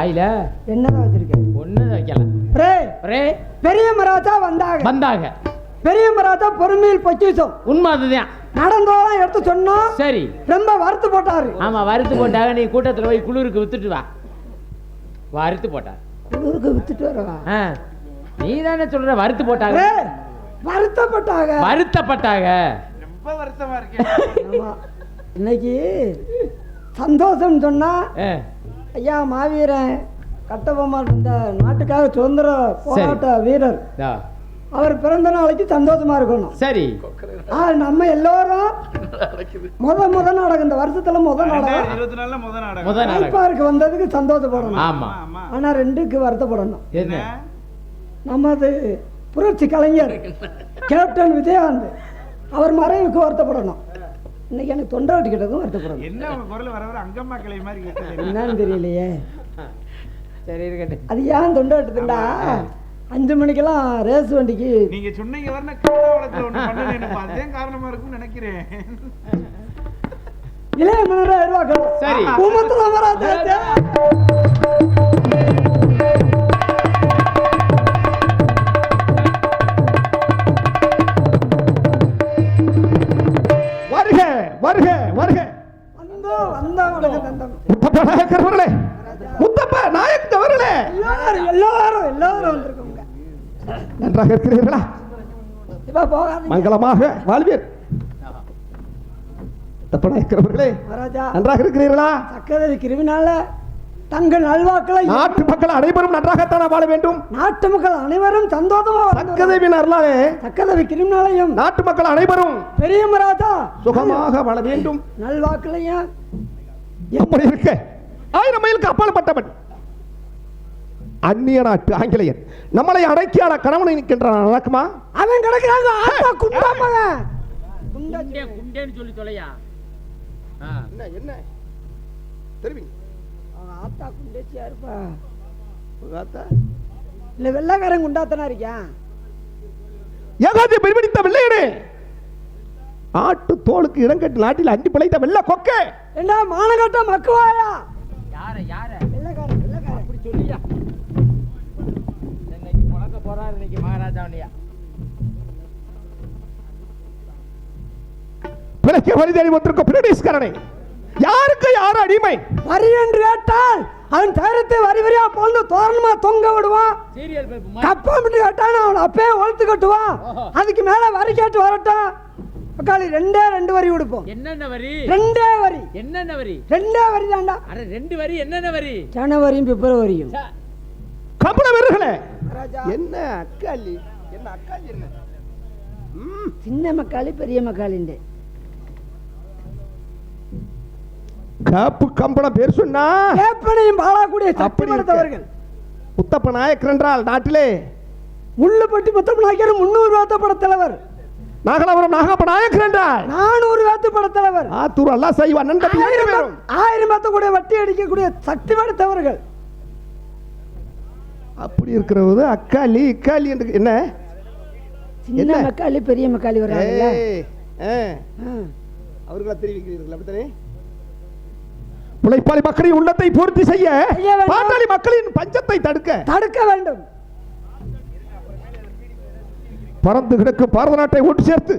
வாயில என்னதான் வச்சிருக்கேன் ஒண்ணு வைக்கல. ரே ரே பெரிய மராத்தா வந்தாங்க வந்தாங்க பெரிய மராத்தா பொறுமையில் பொச்சிசம் உண்மை அதுதான். நடந்தோம் எடுத்து சொன்னோம் சரி. ரொம்ப வறுத்து போட்டாரு. ஆமா வறுத்து போட்டாங்க நீ கூட்டத்துல போய் குளிருக்கு வித்துட்டு வா. வறுத்து போட்டாங்க குளிருக்கு வித்துட்டு வரவா ஆ, நீ தானே சொல்ற வறுத்து போட்டாங்க வருத்தப்பட்டாங்க வருத்தப்பட்டாங்க ரொம்ப வருத்தமா இருக்கேன் ஆமா. இன்னைக்கு சந்தோஷம் சொன்னா ஐயா மாவீரன் கட்டபொம்மன் இந்த நாட்டுக்காக சுதந்திர போராட்ட வீரர். அவர் பிறந்த நாளைக்கு சந்தோஷமா இருக்கணும். சரி. ஆ நம்ம எல்லோரும் முத முத நாடகம் இந்த வருஷத்துல முத நாடகம். முத நாடகம். வந்ததுக்கு சந்தோஷப்படணும். ஆமா. ஆமா. ஆனா ரெண்டுக்கு வருத்தப்படணும். என்ன? நமது புரட்சி கலைஞர் கேப்டன் விஜயகாந்த். அவர் மறைவுக்கு வருத்தப்படணும். இன்னைக்கு எனக்கு தொண்டை வெட்டிக்கிட்டதும் வருத்தப்படணும் என்ன குரல் வர வர அங்கம்மா கிளை மாதிரி என்னன்னு தெரியலையே. சரி இருக்கட்டும். அது ஏன் தொண்டை வெட்டுதுண்டா அஞ்சு மணிக்கெல்லாம் ரேஸ் வண்டிக்கு. நீங்க சொன்னீங்க வர கேவலத்துல ஒண்ணு பண்ணணும். அதே காரணமா இருக்கும்னு நினைக்கிறேன். இளைய மன்னரை உருவாக்கணும் சரி. நன்றாக இருக்கிறீர்களா? மங்களமாக. வாழ்வீர். அவர்களே மகாராஜா. நன்றாக இருக்கிறீர்களா? சக்கரவர்த்தி கிருமினால தங்கள் நல்வாக்களை நாட்டு மக்கள் அனைவரும் நன்றாகத்தான வாழ வேண்டும்? நாட்டு மக்கள் அனைவரும் சந்தோஷமா வாழ்ந்து வர- தக்கதேவின் அருளாலே கிருமினாலையும் நாட்டு மக்கள் அனைவரும் பெரிய மராஜா சுகமாக வாழ வேண்டும். நல்வாக்குலையும் எப்படி இருக்க ஆயிரம் மைலுக்கு அப்பாற்பட்டவன் அந்நிய நாட்டு ஆங்கிலேயன் நம்மளை அடக்கியான கணவனை நிற்கின்றான் நடக்குமா? அவன் கிடக்குறாங்க ஆத்தா குண்டாமக குண்டே குண்டேன்னு சொல்லி தொலையா? ஆ. என்ன என்ன? தெரிவிங்க அவன் ஆத்தா குண்டேச்சியா இருப்பா. இல்ல வெள்ளைக்காரன் குண்டாத்தனா இருக்கான் ஏகாதி பிடித்த வெள்ளையனே. ஆட்டு தோலுக்கு இடங்கட்டு நாட்டில் அண்டி பிழைத்த வெள்ள கொக்க. என்ன மானகட்ட மக்குவாயா? யார யார? வெள்ளைக்காரன் வெள்ளைக்காரன். அப்படி சொல்லியா? மகாராஜாவனியா பிழைக்க வந்திருக்கும் பிரிட்டிஷ்காரனை யாருக்கு யார் அடிமை வரி என்று கேட்டால் அவன் தைரத்தை வரி வரியா போந்து தோரணமா தொங்க விடுவான். சீரியல் பேப்பர் கப்பா விட்டு கேட்டான் அவன் அப்பயே ஒழுத்து கட்டுவான். அதுக்கு மேல வரி கேட்டு வரட்டும் அக்காளி ரெண்டே ரெண்டு வரி கொடுப்போம் என்னென்ன வரி? ரெண்டே வரி. என்னென்ன வரி? ரெண்டே வரி தாண்டா. அட ரெண்டு வரி என்னென்ன வரி? ஜனவரியும் பிப்ரவரியும். ச, கம்பள வீரர்களே ராஜா என்ன அக்காளி? என்ன அக்காளி என்ன? சின்ன மக்காளி பெரிய மக்காளிண்டு காப்பு கம்பளம் பேர் சொன்னா? வேப்பனையும் பாலாக்கூடிய சக்தி அப்படி இருக்க. படைத்தவர்கள் உத்தப்ப நாயக்கர் என்றால் நாட்டிலே. முள்ளுப்பட்டி முத்தம் நாயக்கர் முன்னூறு வேத்த படத்தலைவர் நாகலாபுரம் நாகப்ப நாயக்கர் என்றால் நானூறு வேத்த படத்தலைவர் ஆத்தூர் அல்லா செய்வ அண்ணன் தம்பி ஏழு ஆயிரம் ஆயிரம் பேத்த கூட வட்டி அடிக்கக்கூடிய சக்தி படைத்தவர்கள் அப்படி இருக்கிறது அக்காளி இக்காளி என்று என்ன சின்ன என்ன? மக்காளி பெரிய மக்காளி. ஆ. அவர்களை தெரிவிக்கிறீர்கள் அப்படித்தானே உழைப்பாளி மக்களின் உள்ளத்தை பூர்த்தி செய்ய. பாட்டாளி மக்களின் பஞ்சத்தை தடுக்க தடுக்க வேண்டும் பறந்து கிடக்கும் பாரத நாட்டை ஒட்டு சேர்த்து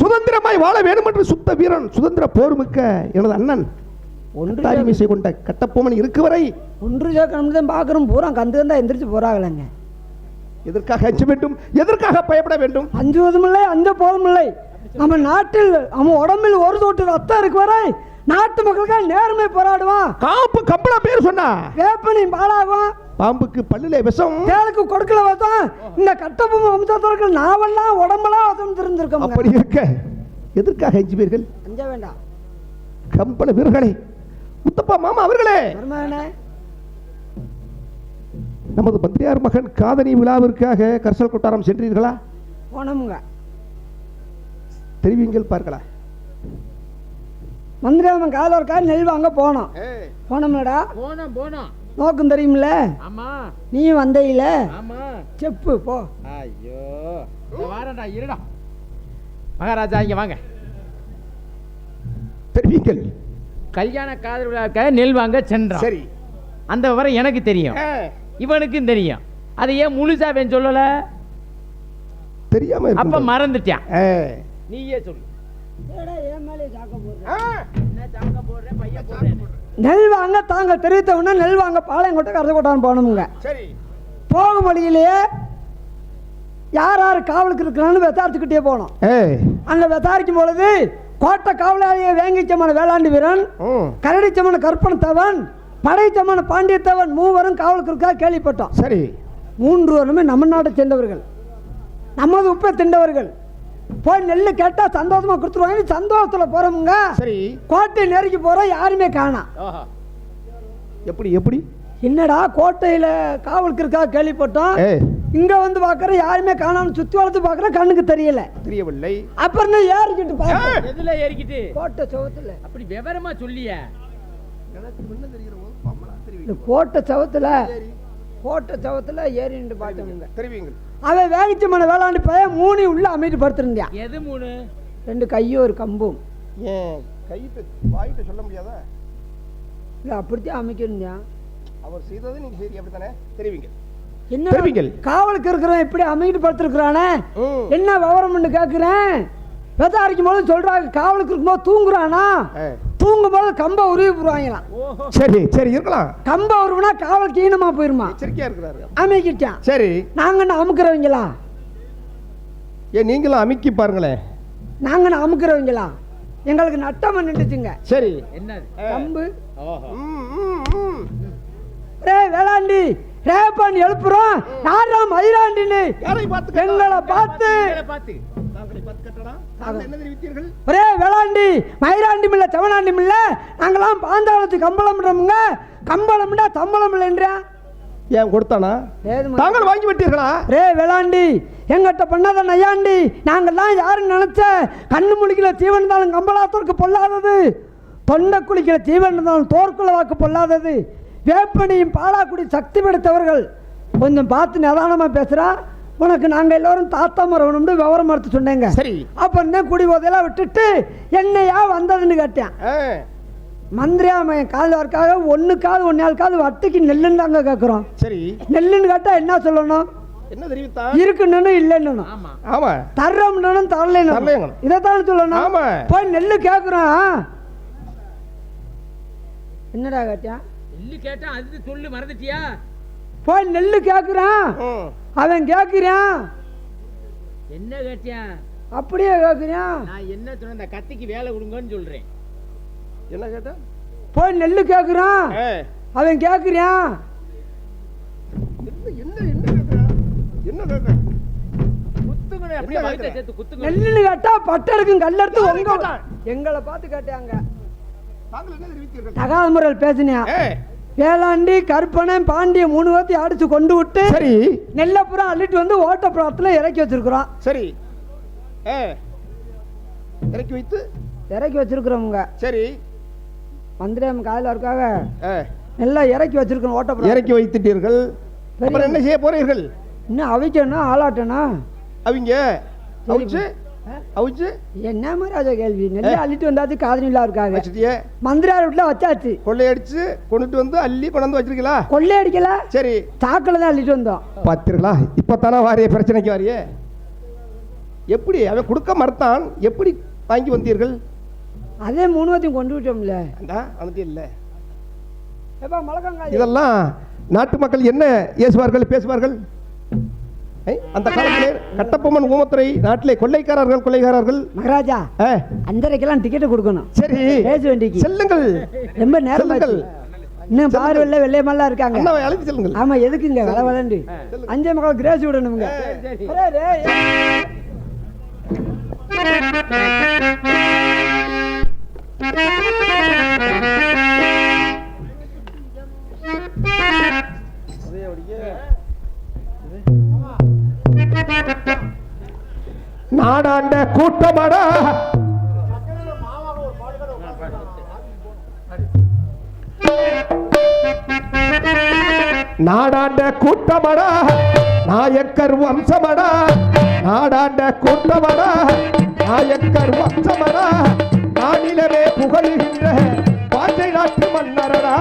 சுதந்திரமாய் வாழ வேண்டும் என்று சுத்த வீரன் சுதந்திர போர்மிக்க எனது அண்ணன் ஒன்று மீசை கொண்ட கட்டப்பொம்மன் இருக்கு வரை ஒன்று சேர்க்கணும் தான் பார்க்குறோம் பூரா கந்து தான் எந்திரிச்சு போறாங்களேங்க. எதற்காக அஞ்ச வேண்டும்? எதற்காக பயப்பட வேண்டும்? அஞ்சுவதும் இல்லை அஞ்ச போதும் இல்லை நம்ம நாட்டில் நம்ம உடம்பில் ஒரு தொட்டு ரத்தம் இருக்கு வரை நாட்டு மக்களுக்காக நேர்மை போராடுவான் காப்பு கம்பள பேர் சொன்னா. வேப்பனி பாலாகும் பாம்புக்கு பல்லிலே விஷம். தேளுக்கு கொடுக்கல வசம். இந்த கட்டபொம்மை வம்சத்தவர்கள் நாவெல்லாம் உடம்பெல்லாம் வசம் அப்படி தெரிஞ்சிருக்கோம் இருக்க. எதற்காக அஞ்சுவீர்கள்? அஞ்ச வேண்டாம். கம்பள வீரர்களே முத்தப்பா மாமா அவர்களே. நமது மந்திரியார் மகன் காதணி விழாவிற்காக கர்சல் கொட்டாரம் சென்றீர்களா? போனோமுங்க. தெரிவிங்கள் பார்க்கலாம். மந்திரியாமன் காதோர்க்கா நெல் வாங்க போனோம். போனோம்லடா. போனோம் போனோம். நோக்கம் தெரியுமில்ல ஆமா. நீயும் வந்தையில? ஆமா. செப்பு போ. ஐயோ. வாரண்டா இருடா. மகாராஜா இங்க வாங்க. தெரிவிங்கள். கல்யாண காதல் விழாக்க நெல் வாங்க சென்றான். சரி. அந்த விவரம் எனக்கு தெரியும். இவனுக்கும் தெரியும். அதை ஏன் முழுசா அவன் சொல்லல? தெரியாம அப்ப மறந்துட்டான். நீயே சொல்லு. நெல் வாங்க தாங்க தெரிவித்த உடனே நெல் வாங்க பாளையங்கோட்டை கரசக்கோட்டான் போகணுமுங்க சரி. போகும் வழியிலேயே யார் யார் காவலுக்கு இருக்கிறான்னு விசாரிச்சுக்கிட்டே போனோம். அங்கே விசாரிக்கும் பொழுது கோட்டை காவலாளியை வேங்கிச்சமான வேளாண்டி வீரன் கரடிச்சமான கற்பனத்தவன் படைச்சமான பாண்டியத்தவன் மூவரும் காவலுக்கு இருக்கா கேள்விப்பட்டோம். சரி. மூன்று வருமே நம்ம நாட்டை சேர்ந்தவர்கள். நமது உப்பை திண்டவர்கள் போய் நெல் கேட்டால் சந்தோஷமா கொடுத்துருவாங்க. சந்தோஷத்தில் போகிறோமுங்க சரி. கோட்டை நெருக்கி போகிறோம் யாருமே காணாம் எப்படி எப்படி? என்னடா கோட்டையில் காவலுக்கு இருக்கா கேள்விப்பட்டோம் இங்கே வந்து பார்க்குறேன் யாருமே காணாமல் சுற்றி வளர்த்து பார்க்குறேன் கண்ணுக்கு தெரியல. தெரியவில்லை. அப்புறம் தான் ஏறிக்கிட்டு பார்க்க எதுல ஏறிக்கிட்டு? கோட்டை சவத்தில். அப்படி விவரமா சொல்லிய. இந்த கோட்டை சவத்தில் கோட்டை சவத்தில் ஏறிட்டு பார்த்தவங்க. தெரிவிங்கள் அவன் வேகிச்ச மன வேளாண்டு பையன் மூணு உள்ள அமைட்டு படுத்திருந்தான் எது மூணு? ரெண்டு கையும் ஒரு கம்பும். ஏன்? கையிட்டு வாயிட்டு சொல்ல முடியாதா? இல்லை அப்படித்தான் அமைக்கிருந்தான் அவர் செய்தது நீங்க சரி அப்படித்தானே? தெரிவிங்க. என்ன. காவலுக்கு இருக்கிறவன் இப்படி அமைட்டு படுத்திருக்கிறானே. என்ன விவரம்னு கேட்குறேன் விசாரிக்கும் போது சொல்றாங்க காவலுக்கு இருக்கும்போது தூங்குறானா. தூங்கும் போது கம்பை உருவி போடுவாங்களாம். சரி சரி இருக்கலாம். கம்பை உருவினா காவல் கீணமா போயிருமா? எச்சரிக்கையா இருக்கிறாரு அமைக்கிட்டான். சரி. நாங்க என்ன அமுக்கிறவங்களா? ஏன் நீங்களும் அமுக்கி பாருங்களேன். நாங்க என்ன அமுக்கிறவங்களா? எங்களுக்கு நட்டம் நின்றுச்சுங்க. சரி. என்னது? கம்பு. ஓஹோ ம், ம், ம். ரே வேளாண்டி. ரேப்பான் எழுப்புறோம் யாரா மயிலாண்டின்னு? யாரை பார்த்து. கேட்டா? எங்களை பார்த்து? ஒரே வேளாண்டி மயிலாண்டி மில்ல செவனாண்டி மில்ல. நாங்களாம் பாந்தாளத்து கம்பளம் கம்பளம்டா தம்பளம் இல்லைன்றா ஏன் கொடுத்தானா? தாங்கள் வாங்கி விட்டீர்களா? ரே வேளாண்டி எங்கிட்ட பண்ணாத நையாண்டி. நாங்கள்லாம் யாருன்னு நினைச்ச கண்ணு முழிக்கல தீவன் இருந்தாலும் கம்பளாத்தோருக்கு பொல்லாதது. தொண்டை குளிக்கிற தீவன் இருந்தாலும் தோற்குள்ள வாக்கு பொல்லாதது. வேப்பனையும் பாலாக்குடி சக்தி படைத்தவர்கள் கொஞ்சம் பார்த்து நிதானமாக பேசுகிறா உனக்கு நாங்கள் எல்லோரும் தாத்தா மரவணும்னு விவரம் எடுத்து சொன்னேங்க. சரி. அப்போ தான் குடி போதையெல்லாம் விட்டுட்டு என்னையா வந்ததுன்னு கேட்டேன். மந்திரியா அவன் கால்வார்க்காக ஒன்றுக்காவது ஒன்றாளுக்காவது வட்டிக்கு நெல்லுன்னு தாங்க கேட்குறோம் சரி. நெல்லுன்னு கேட்டால் என்ன சொல்லணும்? என்ன தெரிவித்தா இருக்குன்னு இல்லைன்னு ஆமா. ஆமா. தர்றோம்னு தரலைன்னு. இதைத்தான் சொல்லணும்? ஆமா. போய் நெல்லு கேட்குறோம் என்னடா கேட்டான்? இல்லு கேட்டா அது சொல்லு மறந்துட்டியா? போய் நெல்லு கேட்குறான் ம். அவன் கேட்குறான் என்ன கேட்டியா? அப்படியே கேட்குறான் நான் என்ன சொன்ன கத்திக்கு வேலை கொடுங்கன்னு சொல்றேன். என்ன கேட்டா? போய் நெல்லு கேட்குறான் ஆ, அவன் கேட்குறான் என்ன என்ன என்ன கேட்கறா? என்ன கேட்கறா? குத்துங்க அப்படியே என்ன வயித்தை கேக்குற? சேர்த்து குத்துங்க நெல்லுன்னு கேட்டா பட்டருக்கும் கல்லெடுத்து யாரு உங்க கேட்டான்? எங்களை பார்த்து கேட்டாங்க. தாங்கள் என்ன தெரிவித்தீர்கள்? தகாத முறையில் பேசினியா? வேளாண்டி கற்பனை பாண்டிய மூணு பேர்த்தி அடிச்சு கொண்டு விட்டு சரி. நெல்லப்புறம் அள்ளிட்டு வந்து ஓட்டப்புறத்தில் இறக்கி வச்சிருக்கிறோம். சரி. ஏ, இறக்கி வைத்து. இறக்கி வச்சிருக்கிறோமுங்க சரி. மந்திரம் காலையில் இருக்காக? நல்லா இறக்கி வச்சிருக்கோம் ஓட்டப்புறம். இறக்கி வைத்துட்டீர்கள். அப்புறம் என்ன செய்ய போறீர்கள்? இன்னும் அவிக்கணும் ஆளாட்டணும் அவங்க அவிச்சு? அவிச்சு? என்ன மாதிரி ராஜா கேள்வி? நெல்லை அள்ளிட்டு வந்தாச்சு காதனிலா இருக்காங்க. வச்சுட்டியே. மந்திரியார் வீட்டில் வச்சாச்சு. கொள்ளையடிச்சு கொண்டுட்டு வந்து அள்ளி கொண்டாந்து வச்சிருக்கீங்களா? கொள்ளை அடிக்கல. சரி. சாக்கில் தான் அள்ளிட்டு வந்தோம். பார்த்துருங்களா இப்போ தானே வாரிய பிரச்சனைக்கு வாரியே? எப்படி? அவன் கொடுக்க மறுத்தான். எப்படி வாங்கி வந்தீர்கள்? அதே மூணு பேர்த்தையும் கொண்டு விட்டோம்ல. வந்துட்டு இல்லை. இதெல்லாம் நாட்டு மக்கள் என்ன ஏசுவார்கள் பேசுவார்கள்? அந்த காலத்திலே கட்டபொம்மன் ஊமத்துறை நாட்டிலே கொள்ளைக்காரர்கள் கொள்ளைக்காரர்கள். மகாராஜா ஆ, அந்தரைக்கெல்லாம் டிக்கெட் கொடுக்கணும். சரி. பேச வேண்டிக்கு. செல்லுங்கள். ரொம்ப நேரம் இன்னும் பாரு வெள்ளை வெள்ளையமெல்லாம் இருக்காங்க. அழைத்து செல்லுங்கள். ஆமா எதுக்குங்க வள வளண்டு அஞ்சே மக்கள் கிரேஸ் விடணுங்க நாடாண்ட கூட்டமாடா. நாடாண்ட கூட்டமடா. நாயக்கர் வம்சமடா. நாடாண்ட கூட்டமடா. நாயக்கர் வம்சமடா. நாடிலவே புகழுகின்ற பாஞ்சை நாட்டு மன்னரடா.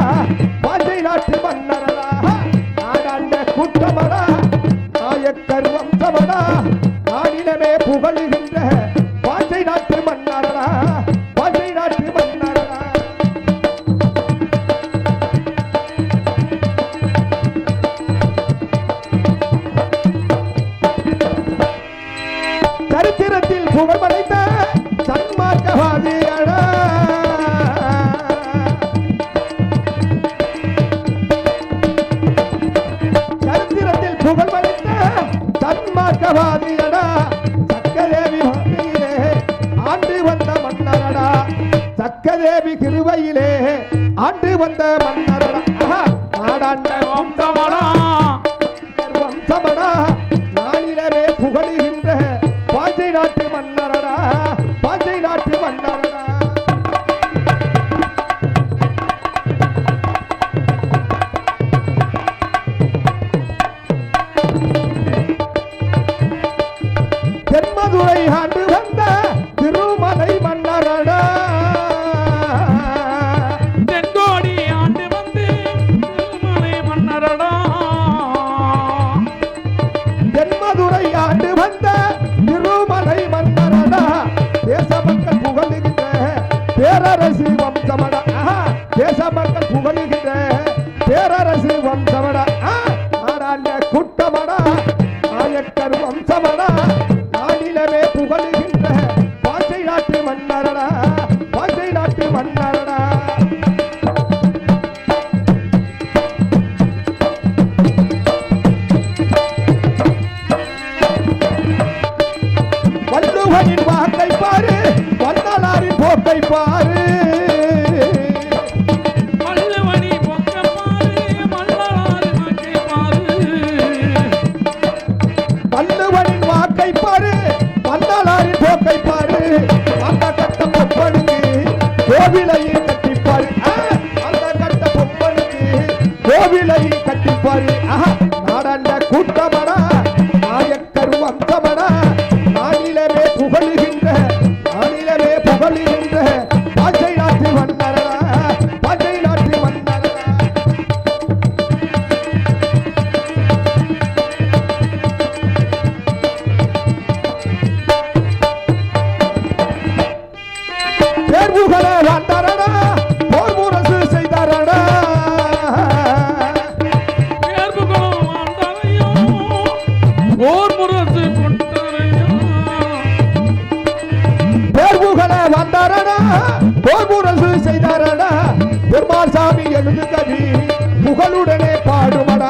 பாஞ்சை பாஞ்சை நாட்டு மன்னரடா. நாடாண்ட கூட்டமடா. நாயக்கர் வம்சமடா. நாடினமே புகழ்கின்ற பாஞ்சை நாட்டு மன்னரடா பாஞ்சை நாட்டு மன்னரடா சரித்திரத்தில் புகழ் படைத்த சன்மார்க்கவாதியடா சரித்திரத்தில் புகழ் படைத்த சன்மார்க்கவாதியடா தேவி கிருவையிலே ஆண்டு வந்த மன்னரடா ஆஹா, நாடாண்ட பேரரசு வம்சமட. தேச மக்கள் புகழுகின்ற பேரரசு கோவிலை கட்டிப்பாரு. ஆஹா, நாடாண்ட கூட்டமடா நாயக்கர் வந்தமடா நானிலவே புகழுகின்ற நானிலவே புகழுகின்ற பாஜை நாட்டு மன்னரடா பாஜை நாட்டு மன்னரடா தேர்வுகளை வந்தரடா கோபுரசு முரசு செய்தாரடா. பெருமாள் சாமி எழுது கவி. புகழுடனே பாடுமடா.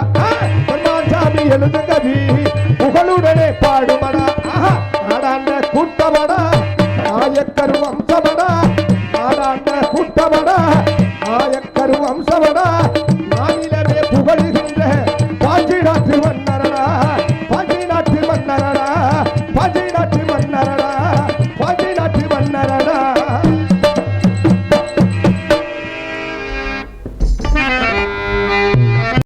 பெருமாள் சாமி எழுது கவி. புகழுடனே பாடுமடா. ஆஹா, நாடாண்ட கூட்டமடா. நாயக்கருவம்